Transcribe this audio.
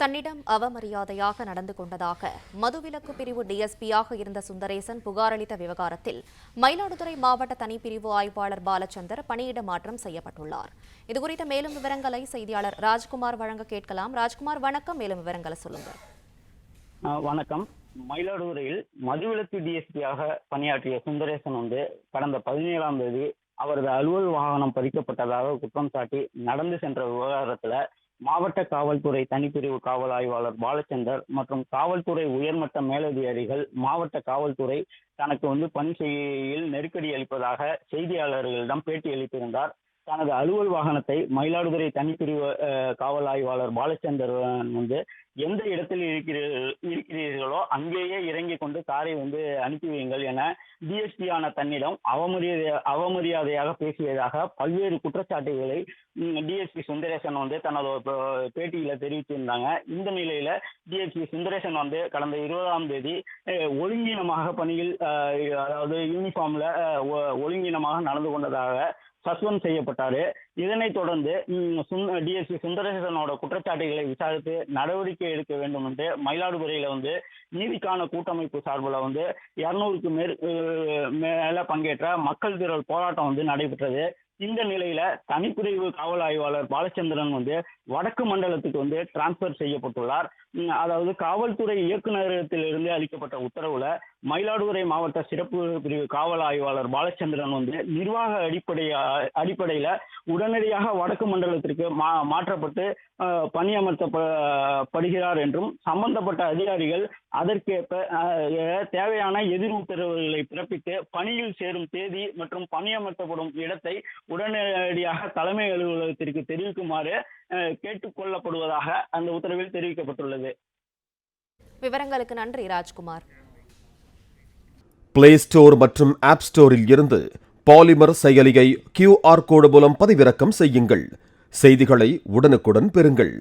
தன்னிடம் அவமரியாதையாக நடந்து கொண்டதாக மதுவிலக்கு பிரிவு டிஎஸ்பியாக இருந்த சுந்தரேசன் புகாரளித்த விவகாரத்தில் மயிலாடுதுறை மாவட்ட தனிப்பிரிவு ஆய்வாளர் பாலச்சந்தர் பணியிட மாற்றம் செய்யப்பட்டுள்ளார். இதுகுறித்த மேலும் விவரங்களை செய்தியாளர் ராஜ்குமார் வழங்க கேட்கலாம். ராஜ்குமார் வணக்கம். மேலும் விவரங்களை சொல்லுங்க வணக்கம். மயிலாடுதுறையில் மதுவிலக்கு டிஎஸ்பியாக பணியாற்றிய சுந்தரேசன் வந்து கடந்த பதினேழாம் தேதி அவரது அலுவல் வாகனம் பறிக்கப்பட்டதாக குற்றம் சாட்டி நடந்து சென்ற விவகாரத்துல மாவட்ட காவல்துறை தனிப்பிரிவு காவல் ஆய்வாளர் பாலச்சந்தர் மற்றும் காவல்துறை உயர்மட்ட மேலதிகாரிகள் மாவட்ட காவல்துறை தனக்கு வந்து பணி செய்கையில் நெருக்கடி அளிப்பதாக செய்தியாளர்களிடம் பேட்டி அளித்திருந்தார். தனது அலுவல் வாகனத்தை மயிலாடுதுறை தனிப்பிரிவு காவல் ஆய்வாளர் பாலச்சந்தர் வந்து எந்த இடத்தில் இருக்கிறீர்கள் இருக்கிறீர்களோ அங்கேயே இறங்கி கொண்டு காரை வந்து அனுப்பி வையுங்கள் என டிஎஸ்பி ஆன தன்னிடம் அவமரியாதை அவமரியாதையாக பேசியதாக பல்வேறு குற்றச்சாட்டுகளை டிஎஸ்பி சுந்தரேசன் வந்து தனது பேட்டியில தெரிவித்திருந்தாங்க. இந்த நிலையில டிஎஸ்பி சுந்தரேசன் வந்து கடந்த இருபதாம் தேதி ஒழுங்கீனமாக பணியில் அதாவது யூனிஃபார்ம்ல ஒ- ஒழுங்கீனமாக நடந்து கொண்டதாக சஸ்பெண்ட் செய்யப்பட்டாரு. இதனைத் தொடர்ந்து டிஎஸ்பி சுந்தரேசனோட குற்றச்சாட்டுகளை விசாரித்து நடவடிக்கை எடுக்க வேண்டும் என்று மயிலாடுதுறையில வந்து நீதிக்கான கூட்டமைப்பு சார்பில் வந்து இருநூறுக்கு மேற் மேல பங்கேற்ற மக்கள் திரள் போராட்டம் வந்து நடைபெற்றது. இந்த நிலையில தனிப்பிரிவு காவல் ஆய்வாளர் பாலச்சந்திரன் வந்து வடக்கு மண்டலத்துக்கு வந்து டிரான்ஸ்பர் செய்யப்பட்டுள்ளார். அதாவது காவல்துறை இயக்குநரகத்திலிருந்து அளிக்கப்பட்ட உத்தரவுல மயிலாடுதுறை மாவட்ட சிறப்பு பிரிவு காவல் ஆய்வாளர் பாலச்சந்திரன் வந்து நிர்வாக அடிப்படை அடிப்படையில உடனடியாக வடக்கு மண்டலத்திற்கு மா மாற்றப்பட்டு அஹ், பணியமர்த்தப்படுகிறார் என்றும் சம்பந்தப்பட்ட அதிகாரிகள் அதற்கேற்ப அஹ், தேவையான எதிர் உத்தரவுகளை பிறப்பித்து பணியில் சேரும் தேதி மற்றும் பணியமர்த்தப்படும் இடத்தை உடனடியாக தலைமை அலுவலகத்திற்கு தெரிவிக்குமாறு கேட்டுக்கொள்ளப்படுவதாக அந்த உத்தரவில் தெரிவிக்கப்பட்டுள்ளது. விவரங்களுக்கு நன்றி ராஜ்குமார். பிளே ஸ்டோர் மற்றும் ஆப் ஸ்டோரில் இருந்து பாலிமர் செயலியை கியூஆர் கோடு மூலம் பதிவிறக்கம் செய்யுங்கள். செய்திகளை உடனுக்குடன் பெறுங்கள்.